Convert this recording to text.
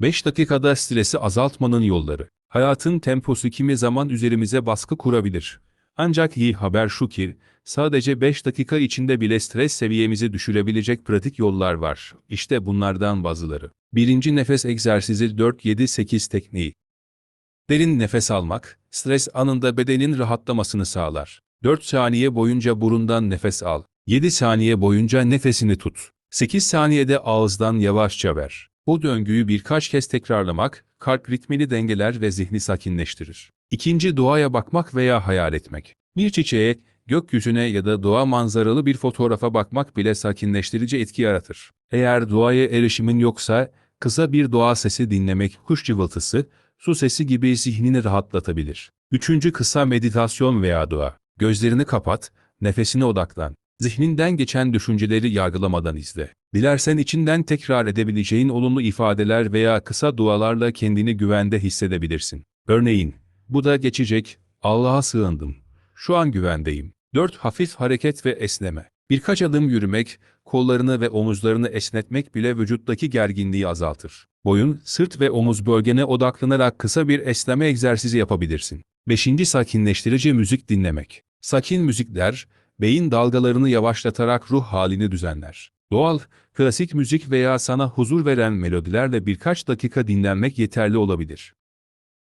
5 dakikada stresi azaltmanın yolları. Hayatın temposu kimi zaman üzerimize baskı kurabilir. Ancak iyi haber şu ki, sadece 5 dakika içinde bile stres seviyemizi düşürebilecek pratik yollar var. İşte bunlardan bazıları. Birinci nefes egzersizi 4-7-8 tekniği. Derin nefes almak, stres anında bedenin rahatlamasını sağlar. 4 saniye boyunca burundan nefes al. 7 saniye boyunca nefesini tut. 8 saniyede ağızdan yavaşça ver. Bu döngüyü birkaç kez tekrarlamak, kalp ritmini dengeler ve zihni sakinleştirir. İkinci doğaya bakmak veya hayal etmek. Bir çiçeğe, gökyüzüne ya da doğa manzaralı bir fotoğrafa bakmak bile sakinleştirici etki yaratır. Eğer doğaya erişimin yoksa, kısa bir doğa sesi dinlemek, kuş cıvıltısı, su sesi gibi zihnini rahatlatabilir. Üçüncü kısa meditasyon veya dua. Gözlerini kapat, nefesine odaklan. Zihninden geçen düşünceleri yargılamadan izle. Dilersen içinden tekrar edebileceğin olumlu ifadeler veya kısa dualarla kendini güvende hissedebilirsin. Örneğin, bu da geçecek, Allah'a sığındım. Şu an güvendeyim. 4. Hafif hareket ve esneme. Birkaç adım yürümek, kollarını ve omuzlarını esnetmek bile vücuttaki gerginliği azaltır. Boyun, sırt ve omuz bölgene odaklanarak kısa bir esneme egzersizi yapabilirsin. 5. Sakinleştirici müzik dinlemek. Sakin müzikler, beyin dalgalarını yavaşlatarak ruh halini düzenler. Doğal, klasik müzik veya sana huzur veren melodilerle birkaç dakika dinlenmek yeterli olabilir.